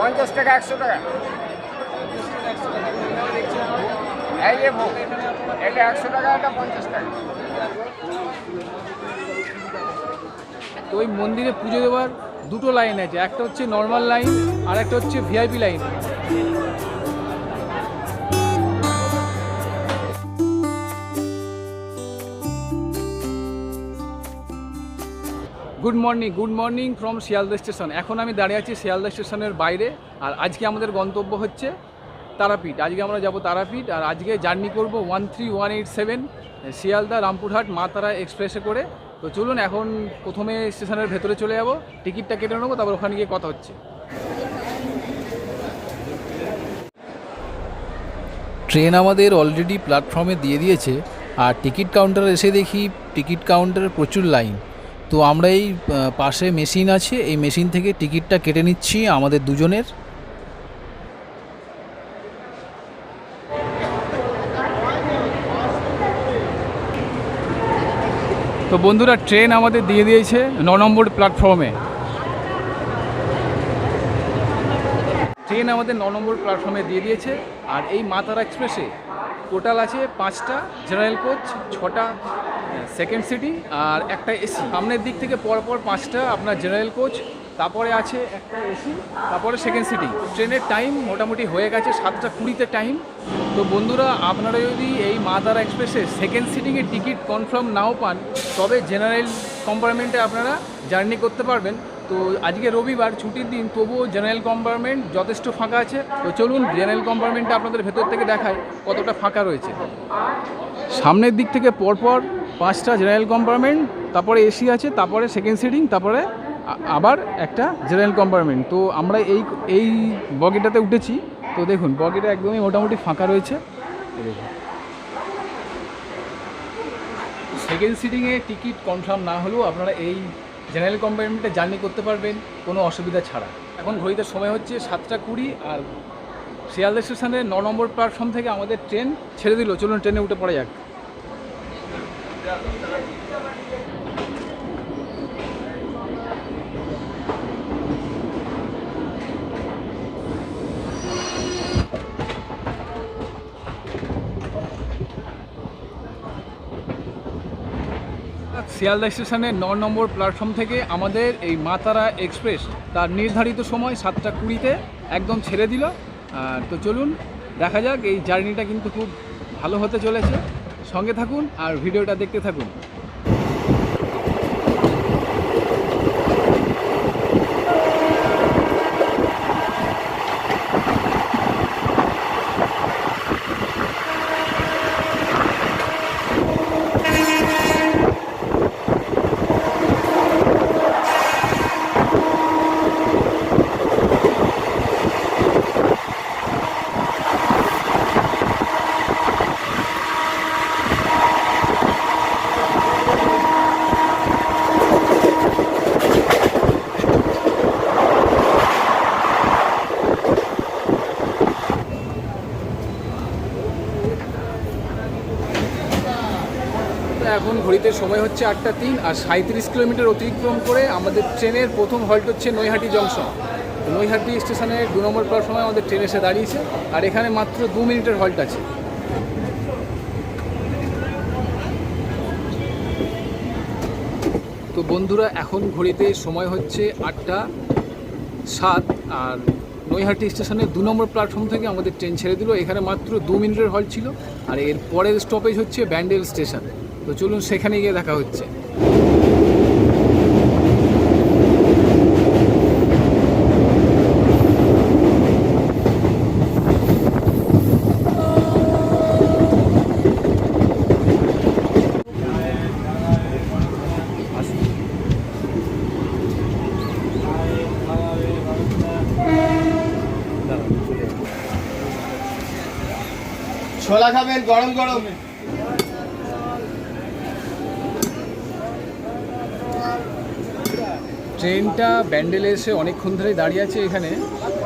পঞ্চাশ টাকা, একশো টাকা। এটা একশো টাকা, এটা পঞ্চাশ টাকা। তো ওই মন্দিরে পুজো দেওয়ার দুটো লাইন আছে, একটা হচ্ছে নর্মাল লাইন আর একটা হচ্ছে VIP line good morning good morning from Sealdah station এখন আমি দাঁড়িয়ে আছি শিয়ালদা স্টেশনের বাইরে, আর আজকে আমাদের গন্তব্য হচ্ছে তারাপীঠ। আজকে আমরা যাব তারাপীঠ, আর আজকে জার্নি করব one three one eight seven Sealdah Rampurhat Maa Tara এক্সপ্রেসে করে। তো চলুন, এখন প্রথমে স্টেশনের ভেতরে চলে যাব, টিকিটটা কেটে নেব, তারপর ওখানে গিয়ে কথা হচ্ছে। ট্রেন আমাদের অলরেডি প্ল্যাটফর্মে দিয়ে দিয়েছে, আর টিকিট কাউন্টারে এসে দেখি টিকিট কাউন্টারে প্রচুর লাইন তো আমরা এই পাশে মেশিন আছে, এই মেশিন থেকে টিকিটটা কেটে নিচ্ছি আমাদের দুজনের। তো বন্ধুরা, ট্রেন আমাদের দিয়ে দিয়েছে ন নম্বর প্ল্যাটফর্মে। ট্রেন আমাদের ন নম্বর প্ল্যাটফর্মে দিয়ে দিয়েছে, আর এই মাতারা এক্সপ্রেসে। টোটাল আছে পাঁচটা, জেনারেল কোচ, ছটা সেকেন্ড সিটি আর একটা এসি। সামনের দিক থেকে পরপর পাঁচটা আপনার জেনারেল কোচ তারপরে আছে একটা এসি তারপরে সেকেন্ড সিটি ট্রেনের টাইম মোটামুটি হয়ে গেছে সাতটা কুড়িতে টাইম তো বন্ধুরা, আপনারা যদি এই মা তারা এক্সপ্রেসে সেকেন্ড সিটিংয়ের টিকিট কনফার্ম নাও পান, তবে জেনারেল কম্পার্টমেন্টে আপনারা জার্নি করতে পারবেন। তো আজকে রবিবার, ছুটির দিন, তবুও জেনারেল কম্পার্টমেন্ট যথেষ্ট ফাঁকা আছে। তো চলুন জেনারেল কম্পার্টমেন্টটা আপনাদের ভেতর থেকে দেখায় কতটা ফাঁকা রয়েছে। সামনের দিক থেকে পরপর পাঁচটা জেনারেল কম্পার্টমেন্ট, তারপরে এসি আছে, তারপরে সেকেন্ড সিটিং তারপরে আবার একটা জেনারেল কম্পার্টমেন্ট। তো আমরা এই এই বগিটাতে উঠেছি। তো দেখুন, বগিটা একদমই মোটামুটি ফাঁকা রয়েছে। সেকেন্ড সিটিংয়ে টিকিট কনফার্ম না হলেও আপনারা এই জেনারেল কম্পার্টমেন্টে জার্নি করতে পারবেন, কোনো অসুবিধা ছাড়া। এখন ঘড়িতে সময় হচ্ছে সাতটা কুড়ি, আর শিয়ালদা স্টেশনের ন নম্বর প্ল্যাটফর্ম থেকে আমাদের ট্রেন ছেড়ে দিল। চলুন ট্রেনে উঠে পড়া যাক। শিয়ালদা স্টেশনের ন নম্বর প্ল্যাটফর্ম থেকে আমাদের এই মাতারা এক্সপ্রেস, তার নির্ধারিত সময় সাতটা কুড়িতে একদম ছেড়ে দিল। তো চলুন, দেখা যাক, এই জার্নিটা কিন্তু খুব ভালো হতে চলেছে। সঙ্গে থাকুন আর ভিডিওটা দেখতে থাকুন। ঘড়িতে সময় হচ্ছে আটটা তিন আর সাঁত্রিশ কিলোমিটার অতিক্রম করে আমাদের ট্রেনের প্রথম হল্ট হচ্ছে নৈহাটি জংশন। নৈহাটি স্টেশনে দু নম্বর প্ল্যাটফর্মে আমাদের ট্রেন এসে দাঁড়িয়েছে আর এখানে মাত্র দু মিনিটের হল্ট আছে। তো বন্ধুরা, এখন ঘড়িতে সময় হচ্ছে আটটা সাত আর নৈহাটি স্টেশনের দু নম্বর প্ল্যাটফর্ম থেকে আমাদের ট্রেন ছেড়ে দিল। এখানে মাত্র দু মিনিটের হল ছিল আর এর পরের স্টপেজ হচ্ছে ব্যান্ডেল স্টেশন। তো চলুন সেখানে গিয়ে দেখা হচ্ছে। ছোলা খাবেন গরম গরম। ট্রেনটা ব্যান্ডেলে এসে অনেকক্ষণ ধরেই দাঁড়িয়ে আছে এখানে।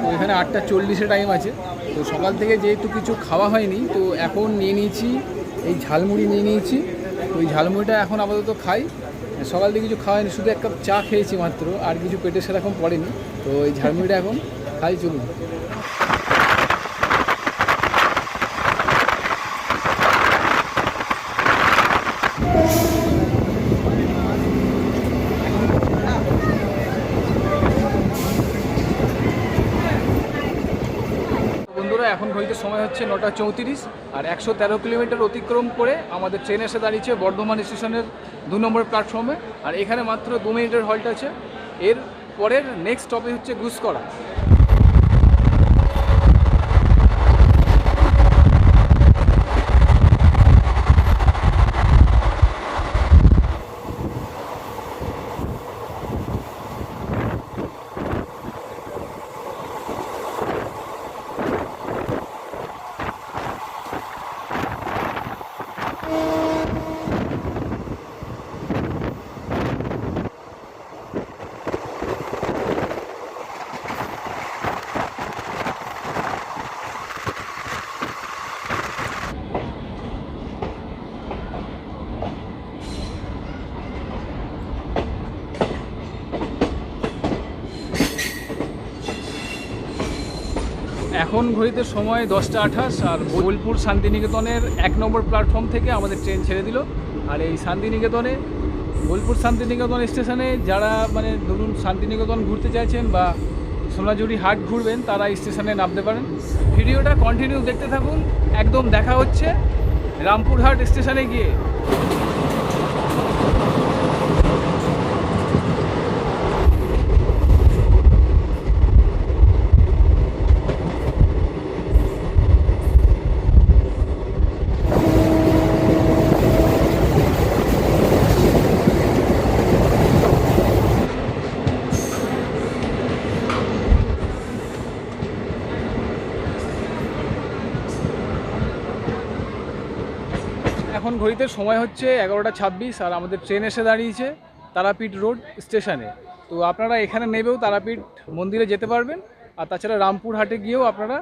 তো এখানে আটটা চল্লিশে টাইম আছে। তো সকাল থেকে যেহেতু কিছু খাওয়া হয়নি, তো এখন নিয়ে নিয়েছি, এই ঝালমুড়ি নিয়ে নিয়েছি। তো ওই ঝালমুড়িটা এখন আপাতত খাই। সকাল থেকে কিছু খাওয়া হয়নি, শুধু এক কাপ চা খেয়েছি মাত্র, আর কিছু পেটে সেরকম পড়েনি। তো এই ঝালমুড়িটা এখন খাই, চলুন বন্ধুরা এখন ঘড়িতে সময় হচ্ছে নটা চৌত্রিশ আর একশো তেরো কিলোমিটার অতিক্রম করে আমাদের ট্রেন এসে দাঁড়িয়েছে বর্ধমান স্টেশনের দু নম্বর প্ল্যাটফর্মে। আর এখানে মাত্র দু মিনিটের হল্ট আছে। এর পরের নেক্সট স্টপেজ হচ্ছে গুসকরা। এখন ঘড়িতে সময় দশটা আঠাশ আর বোলপুর শান্তিনিকেতনের এক নম্বর প্ল্যাটফর্ম থেকে আমাদের ট্রেন ছেড়ে দিল। আর এই শান্তিনিকেতনে, বোলপুর শান্তিনিকেতন স্টেশনে যারা মানে ধরুন শান্তিনিকেতন ঘুরতে চাইছেন বা সোনাঝুরি হাট ঘুরবেন, তারা স্টেশনে নামতে পারেন। ভিডিওটা কন্টিনিউ দেখতে থাকুন। একদম দেখা হচ্ছে রামপুরহাট স্টেশনে গিয়ে এখন ঘড়িতে সময় হচ্ছে এগারোটা ছাব্বিশ আর আমাদের ট্রেন এসে দাঁড়িয়েছে তারাপীঠ রোড স্টেশনে। তো আপনারা এখানে নেবেও তারাপীঠ মন্দিরে যেতে পারবেন আর তাছাড়া রামপুরহাটে গিয়েও আপনারা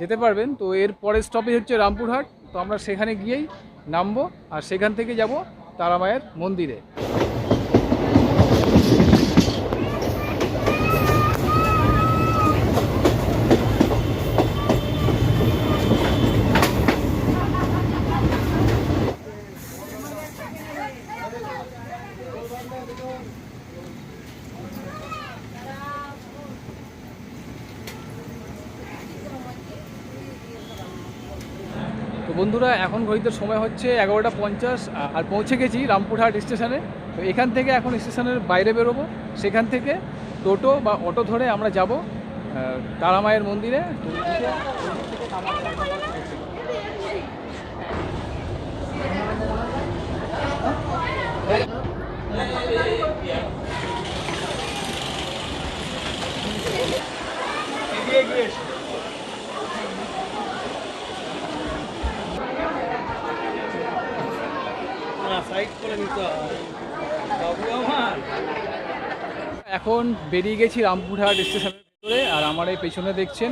যেতে পারবেন। তো এর পরের স্টপেজ হচ্ছে রামপুরহাট। তো আমরা সেখানে গিয়েই নামবো আর সেখান থেকে যাব তারা মায়ের মন্দিরে। বন্ধুরা, এখন ঘড়িতে সময় হচ্ছে এগারোটা পঞ্চাশ আর পৌঁছে গেছি রামপুরহাট স্টেশনে। তো এখান থেকে এখন স্টেশনের বাইরে বেরোবো। সেখান থেকে টোটো বা অটো ধরে আমরা যাব তারামায়ের মন্দিরে। তো এখন বেরিয়ে গেছি রামপুরহাট স্টেশনের ভিতরে, আর আমার এই পেছনে দেখছেন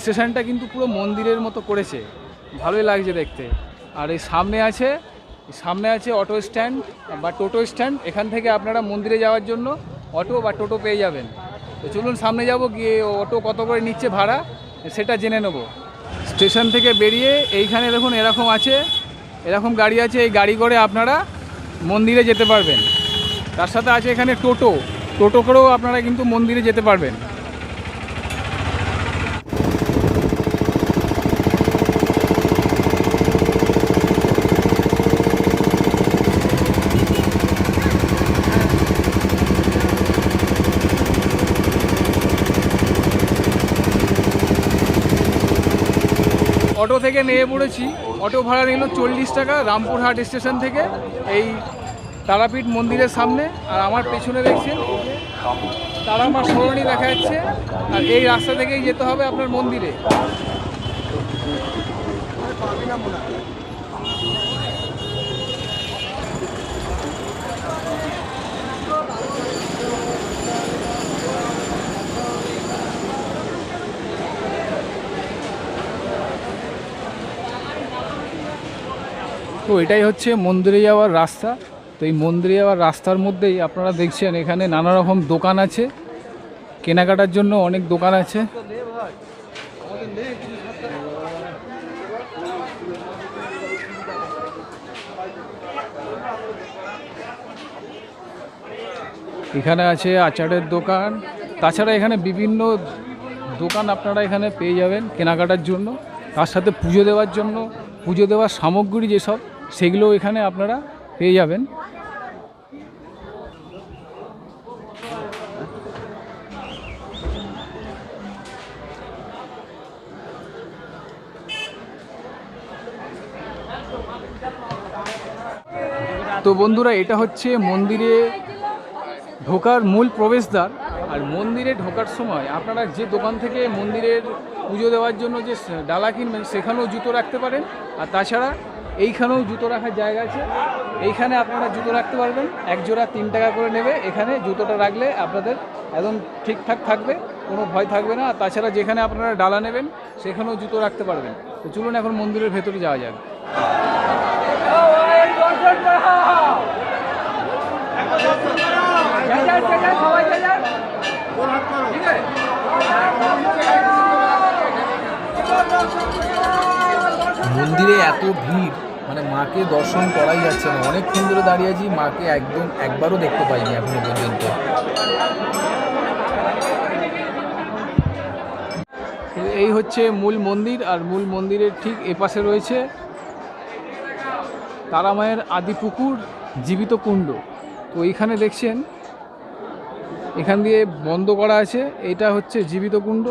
স্টেশনটা কিন্তু পুরো মন্দিরের মতো করেছে। ভালোই লাগছে দেখতে। আর এই সামনে আছে সামনে আছে অটো স্ট্যান্ড বা টোটো স্ট্যান্ড। এখান থেকে আপনারা মন্দিরে যাওয়ার জন্য অটো বা টোটো পেয়ে যাবেন। তো চলুন সামনে যাব, গিয়ে অটো কত করে নিচ্ছে ভাড়া, সেটা জেনে নেব। স্টেশন থেকে বেরিয়ে এইখানে দেখুন এরকম আছে, এরকম গাড়ি আছে, এই গাড়ি করে আপনারা মন্দিরে যেতে পারবেন। তার সাথে আছে এখানে টোটো। টোটো করেও আপনারা কিন্তু মন্দিরে যেতে পারবেন। অটো থেকে নেমে পড়েছি। অটো ভাড়া নিল চল্লিশ টাকা, রামপুরহাট স্টেশন থেকে। এই তারাপীঠ মন্দিরের সামনে, আর আমার পেছনে দেখছেন তারা আমার সরণি দেখা যাচ্ছে, আর এই রাস্তা থেকেই যেতে হবে আপনার মন্দিরে। তো এটাই হচ্ছে মন্দিরে যাওয়ার রাস্তা। তো এই মন্দিরে আবার রাস্তার মধ্যেই আপনারা দেখছেন, এখানে নানা রকম দোকান আছে। কেনাকাটার জন্য অনেক দোকান আছে। এখানে আছে আচারের দোকান। তাছাড়া এখানে বিভিন্ন দোকান আপনারা এখানে পেয়ে যাবেন কেনাকাটার জন্য। তার সাথে পুজো দেওয়ার জন্য, পুজো দেওয়ার সামগ্রী যেসব সেগুলো এখানে আপনারা পেয়ে যাবেন। তো বন্ধুরা, এটা হচ্ছে মন্দিরে ঢোকার মূল প্রবেশদ্বার। আর মন্দিরে ঢোকার সময় আপনারা যে দোকান থেকে মন্দিরের পুজো দেওয়ার জন্য যে ডালা কিনবেন, সেখানেও জুতো রাখতে পারেন। আর তাছাড়া এইখানেও জুতো রাখার জায়গা আছে। এইখানে আপনারা জুতো রাখতে পারবেন। এক জোড়া তিন টাকা করে নেবে। এখানে জুতোটা রাখলে আপনাদের একদম ঠিকঠাক থাকবে, কোনো ভয় থাকবে না। আর তাছাড়া যেখানে আপনারা ডালা নেবেন, সেখানেও জুতো রাখতে পারবেন। তো চলুন এখন মন্দিরের ভেতরে যাওয়া যাক। মন্দিরে এত ভিড় মানে মাকে দর্শন করাই যাচ্ছে না। অনেকক্ষণ ধরে দাঁড়িয়ে আছি, মাকে একদম একবারও দেখতে পাইনি এখনও পর্যন্ত। এই হচ্ছে মূল মন্দির, আর মূল মন্দিরের ঠিক এপাশে রয়েছে তারামায়ের আদি পুকুর, জীবিত কুণ্ড। তো এইখানে দেখছেন, এখান দিয়ে বন্ধ করা আছে, এটা হচ্ছে জীবিত কুণ্ড।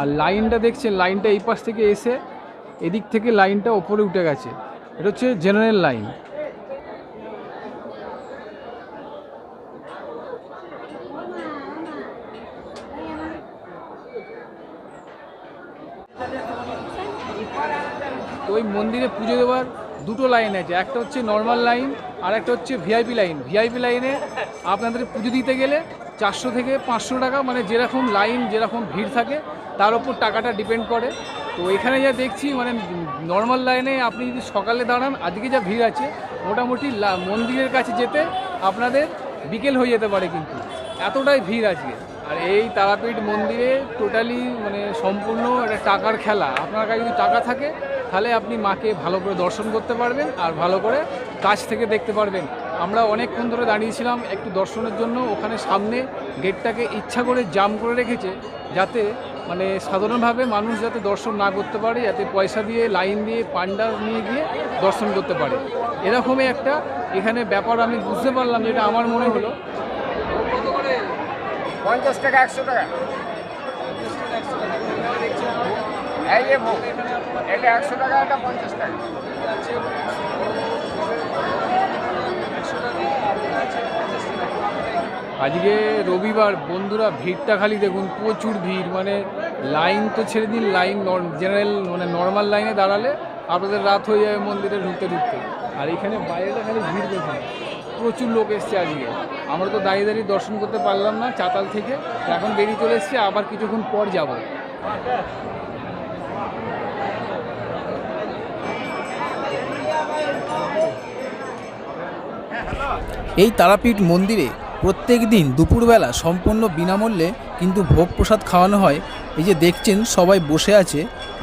আর লাইনটা দেখছেন, লাইনটা এই পাশ থেকে এসে এদিক থেকে লাইনটা ওপরে উঠে গেছে। এটা হচ্ছে জেনারেল লাইন। তো ওই মন্দিরে পুজো দেওয়ার দুটো লাইন আছে, একটা হচ্ছে নর্মাল লাইন আর একটা হচ্ছে ভিআইপি লাইন ভিআইপি লাইনে আপনাদের পুজো দিতে গেলে চারশো থেকে পাঁচশো টাকা মানে যেরকম লাইন যেরকম ভিড় থাকে, তার ওপর টাকাটা ডিপেন্ড করে। তো এখানে যা দেখছি মানে নর্মাল লাইনে আপনি যদি সকালে দাঁড়ান, আজকে যা ভিড় আছে, মোটামুটি মন্দিরের কাছে যেতে আপনাদের বিকেল হয়ে যেতে পারে কিন্তু। এতটাই ভিড় আজকে। আর এই তারাপীঠ মন্দিরে টোটালি মানে সম্পূর্ণ একটা টাকার খেলা। আপনার কাছে যদি টাকা থাকে, তাহলে আপনি মাকে ভালো করে দর্শন করতে পারবেন আর ভালো করে কাছ থেকে দেখতে পারবেন। আমরা অনেকক্ষণ ধরে দাঁড়িয়েছিলাম একটু দর্শনের জন্য। ওখানে সামনে গেটটাকে ইচ্ছা করে জাম করে রেখেছে যাতে মানে সাধারণভাবে মানুষ যাতে দর্শন না করতে পারে, যাতে পয়সা দিয়ে, লাইন দিয়ে পান্ডা নিয়ে গিয়ে দর্শন করতে পারে। এরকমই একটা এখানে ব্যাপার আমি বুঝতে পারলাম, যেটা আমার মনে হলো। পঞ্চাশ টাকা, একশো টাকা। এই যে ভোগ, এটা একশো টাকা, এটা পঞ্চাশ আজকে রবিবার, বন্ধুরা, ভিড়টা খালি দেখুন, প্রচুর ভিড় মানে লাইন তো ছেড়ে দিন, লাইন জেনারেল মানে নর্মাল লাইনে দাঁড়ালে আপনাদের রাত হয়ে যাবে মন্দিরে ঢুকতে ঢুকতে। আর এখানে বাইরেটা খালি ভিড় দেখুন। প্রচুর লোক এসছে আজকে। আমরা তো দাঁড়িয়ে দাঁড়িয়ে দর্শন করতে পারলাম না চাতাল থেকে। এখন বেরিয়ে চলে এসছে, আবার কিছুক্ষণ পর যাব। এই তারাপীঠ মন্দিরে প্রত্যেক দিন দুপুরবেলা সম্পূর্ণ বিনামূল্যে কিন্তু ভোগ প্রসাদ খাওয়ানো হয়। এই যে দেখছেন, সবাই বসে আছে।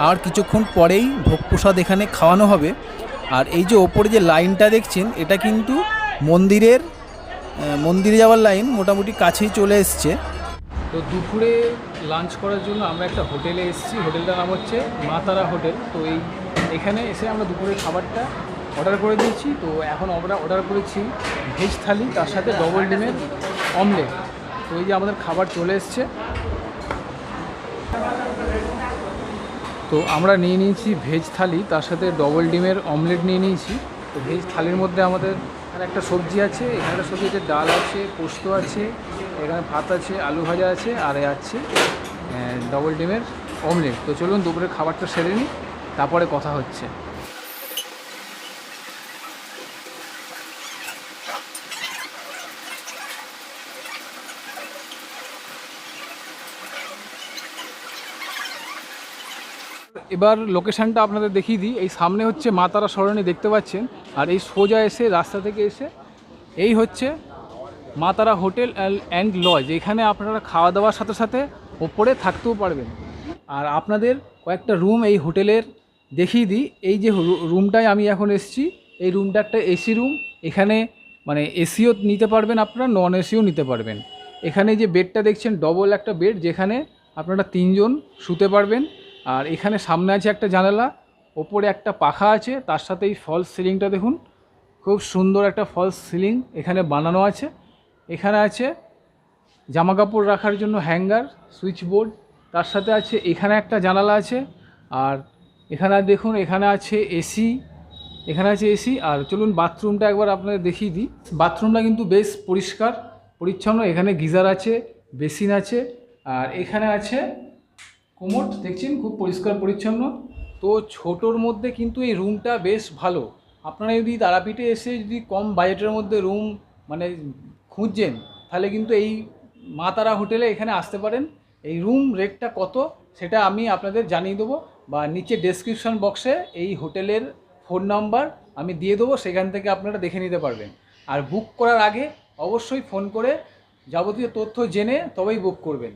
আর কিছুক্ষণ পরেই ভোগ প্রসাদ এখানে খাওয়ানো হবে। আর এই যে ওপরে যে লাইনটা দেখছেন, এটা কিন্তু মন্দিরের মন্দিরে যাওয়ার লাইন মোটামুটি কাছেই চলে এসছে। তো দুপুরে লাঞ্চ করার জন্য আমরা একটা হোটেলে এসেছি। হোটেলটার নাম হচ্ছে মা তারা হোটেল। তো এই, এখানে এসে আমরা দুপুরের খাবারটা অর্ডার করে দিয়েছি। তো এখন আমরা অর্ডার করেছি ভেজ থালি, তার সাথে ডবল ডিমের অমলেট তো এই যে আমাদের খাবার চলে এসছে। তো আমরা নিয়ে নিয়েছি ভেজ থালি, তার সাথে ডবল ডিমের অমলেট নিয়ে নিয়েছি। তো ভেজ থালির মধ্যে আমাদের আর একটা সবজি আছে, এখানে একটা সবজি আছে, ডাল আছে, পোস্ত আছে, এখানে ভাত আছে, আলু ভাজা আছে, আর আছে ডবল ডিমের অমলেট তো চলুন দুপুরের খাবারটা সেরে নিই, তারপরে কথা হচ্ছে। এবার লোকেশনটা আপনাদের দেখিয়ে দিই। এই সামনে হচ্ছে মা তারা সরণি দেখতে পাচ্ছেন। আর এই সোজা এসে রাস্তা থেকে এসে এই হচ্ছে মা তারা হোটেল অ্যান্ড লজ। এখানে আপনারা খাওয়া দাওয়ার সাথে সাথে ওপরে থাকতেও পারবেন। আর আপনাদের কয়েকটা রুম এই হোটেলের দেখিয়ে দিই। এই যে রুমটায় আমি এখন এসেছি, এই রুমটা একটা এসি রুম এখানে মানে এসিও নিতে পারবেন আপনারা নন এসিও নিতে পারবেন। এখানে যে বেডটা দেখছেন ডবল একটা বেড যেখানে আপনারা তিনজন শুতে পারবেন। আর এখানে সামনে আছে একটা জানালা, ওপরে একটা পাখা আছে, তার সাথে এই ফলস সিলিংটা দেখুন। খুব সুন্দর একটা ফলস সিলিং এখানে বানানো আছে। এখানে আছে জামা কাপড় রাখার জন্য হ্যাঙ্গার সুইচ বোর্ড তার সাথে আছে এখানে একটা জানালা আছে, আর এখানে দেখুন, এখানে আছে এসি এখানে আছে এসি আর চলুন বাথরুমটা একবার আপনাদের দেখিয়ে দিই। বাথরুমটা কিন্তু বেশ পরিষ্কার, পরিচ্ছন্ন, এখানে গিজার আছে, বেসিন আছে, আর এখানে আছে কোমোট, দেখছেন? খুব পরিষ্কার, পরিচ্ছন্ন। তো ছোটোর মধ্যে কিন্তু এই রুমটা বেশ ভালো। আপনারা যদি তারাপীঠে এসে যদি কম বাজেটের মধ্যে রুম মানে খুঁজছেন, তাহলে কিন্তু এই মা তারা হোটেলে এখানে আসতে পারেন। এই রুম রেটটা কত সেটা আমি আপনাদের জানিয়ে দেবো বা নিচে ডেসক্রিপশন বক্সে এই হোটেলের ফোন নাম্বার আমি দিয়ে দেবো, সেখান থেকে আপনারা দেখে নিতে পারবেন। আর বুক করার আগে অবশ্যই ফোন করে যাবতীয় তথ্য জেনে তবেই বুক করবেন।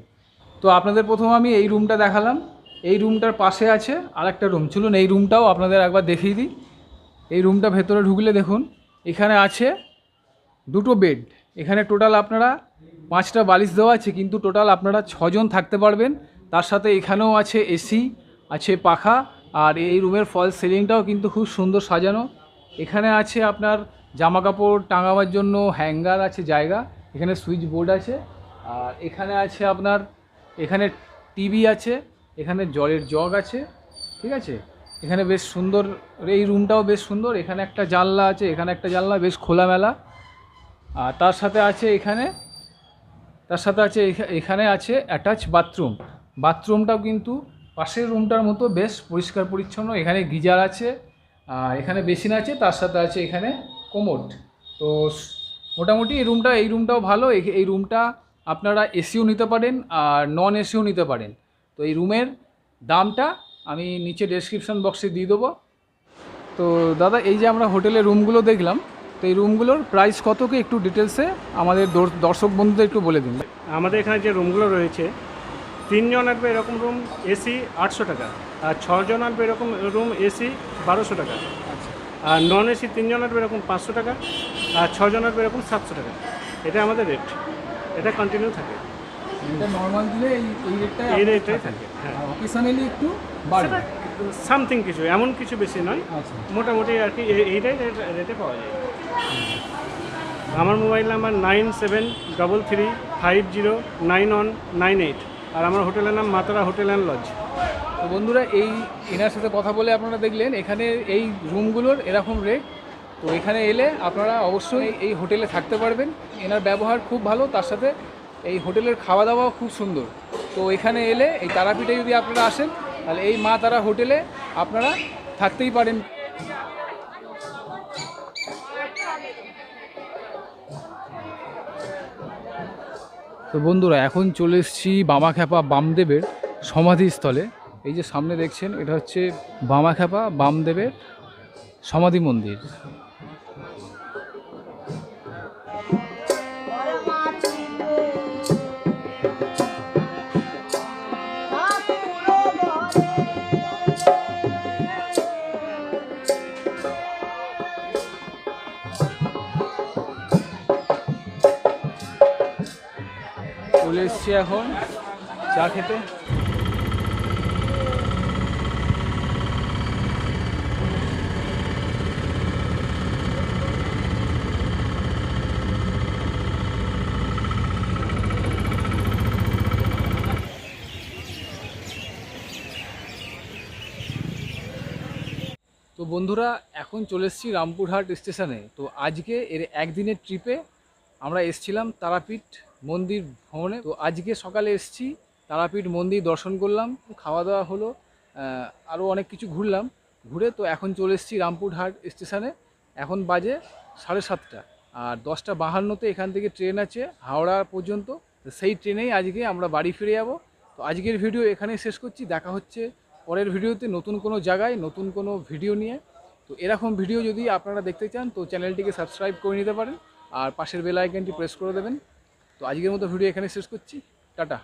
তো আপনাদের প্রথম আমি এই রুমটা দেখালাম। এই রুমটার পাশে আছে আর একটা রুম চলুন এই রুমটাও আপনাদের একবার দেখিয়ে দিই। এই রুমটা ভেতরে ঢুকলে দেখুন, এখানে আছে দুটো বেড এখানে টোটাল আপনারা পাঁচটা বালিশ দেওয়া আছে, কিন্তু টোটাল আপনারা ছজন থাকতে পারবেন। তার সাথে এখানেও আছে এসি আছে পাখা, আর এই রুমের ফল সিলিংটাও কিন্তু খুব সুন্দর সাজানো। এখানে আছে আপনার জামা কাপড় টাঙাবার জন্য হ্যাঙ্গার আছে জায়গা। এখানে সুইচ বোর্ড আছে। আর এখানে আছে আপনার এখানে টিভি আছে, এখানে জলের জগ আছে, ঠিক আছে? এখানে বেশ সুন্দর, এই রুমটাও বেশ সুন্দর, এখানে একটা জানলা আছে, এখানে একটা জানলা বেশ খোলামেলা। আর তার সাথে আছে এখানে, তার সাথে আছে এখা- এখানে আছে অ্যাটাচ বাথরুম বাথরুমটাও কিন্তু পাশের রুমটার মতো বেশ পরিষ্কার পরিচ্ছন্ন, এখানে গিজার আছে, আর এখানে বেসিন আছে, তার সাথে আছে এখানে কোমোড তো মোটামুটি এই রুমটা, এই রুমটাও ভালো এই রুমটা আপনারা এসিও নিতে পারেন আর নন এসিও নিতে পারেন। তো এই রুমের দামটা আমি নিচে ডেসক্রিপশন বক্সে দিয়ে দেবো। তো দাদা, এই যে আমরা হোটেলের রুমগুলো দেখলাম, তো এই রুমগুলোর প্রাইস কত কি একটু ডিটেলসে আমাদের দর- দর্শক বন্ধুদের একটু বলে দিন। আমাদের এখানে যে রুমগুলো রয়েছে, তিনজন আসবে এরকম রুম এসি আটশো টাকা, আর ছজন আসবে এরকম রুম এসি বারোশো টাকা। আর নন এসি তিনজন আসবে এরকম পাঁচশো টাকা, আর ছজন আসবে এরকম সাতশো টাকা। এটা আমাদের রেট এটা কন্টিনিউ থাকে। এটা নর্মাল দিলে এই এই রেটটাই এই রেটটাই থাকে। হ্যাঁ। অকেশনালি একটু বাড়বে। সামথিং কিছু এমন কিছু বেশি নয়। আচ্ছা। মোটামুটি আর কি এই- এইটাই রেটে পাওয়া যায়। আমার mobile number nine seven double three five zero nine one nine eight. আর আমার হোটেলের নাম মাতারা হোটেল অ্যান্ড লজ। তো বন্ধুরা এই এনার সাথে কথা বলে আপনারা দেখলেন এখানে এই রুমগুলোর এরকম রেট তো এখানে এলে আপনারা অবশ্যই এই হোটেলে থাকতে পারবেন। এনার ব্যবহার খুব ভালো, তার সাথে এই হোটেলের খাওয়া দাওয়াও খুব সুন্দর। তো এখানে এলে এই তারাপীঠে যদি আপনারা আসেন, তাহলে এই মা তারা হোটেলে আপনারা থাকতেই পারেন। তো বন্ধুরা, এখন চলে এসেছি বামাখ্যাপা বামদেবের সমাধিস্থলে। এই যে সামনে দেখছেন, এটা হচ্ছে বামাখ্যাপা বামদেবের সমাধি মন্দির। এখন, চা খেতে। তো বন্ধুরা, এখন চলে এসেছি রামপুরহাট স্টেশনে। তো আজকে এর একদিনের ট্রিপে আমরা এসছিলাম তারাপীঠ মন্দির ভ্রমণে তো আজকে সকালে এসেছি, তারাপীঠ মন্দির দর্শন করলাম, খাওয়া দাওয়া হলো আরও অনেক কিছু ঘুরলাম। ঘুরে তো এখন চলে এসেছি রামপুরহাট স্টেশনে। এখন বাজে সাড়ে সাতটা। আর দশটা বাহান্নতে এখান থেকে ট্রেন আছে, হাওড়া পর্যন্ত। তো সেই ট্রেনেই আজকে আমরা বাড়ি ফিরে যাব। তো আজকের ভিডিও এখানেই শেষ করছি। দেখা হচ্ছে পরের ভিডিওতে নতুন কোনো জায়গায়, নতুন কোনো ভিডিও নিয়ে। তো এরকম ভিডিও যদি আপনারা দেখতে চান, তো চ্যানেলটিকে সাবস্ক্রাইব করে নিতে পারেন। আর পাশের বেল আইকনটি প্রেস করে দেবেন। তো আজকের মতো ভিডিও এখানে শেষ করছি। টাটা।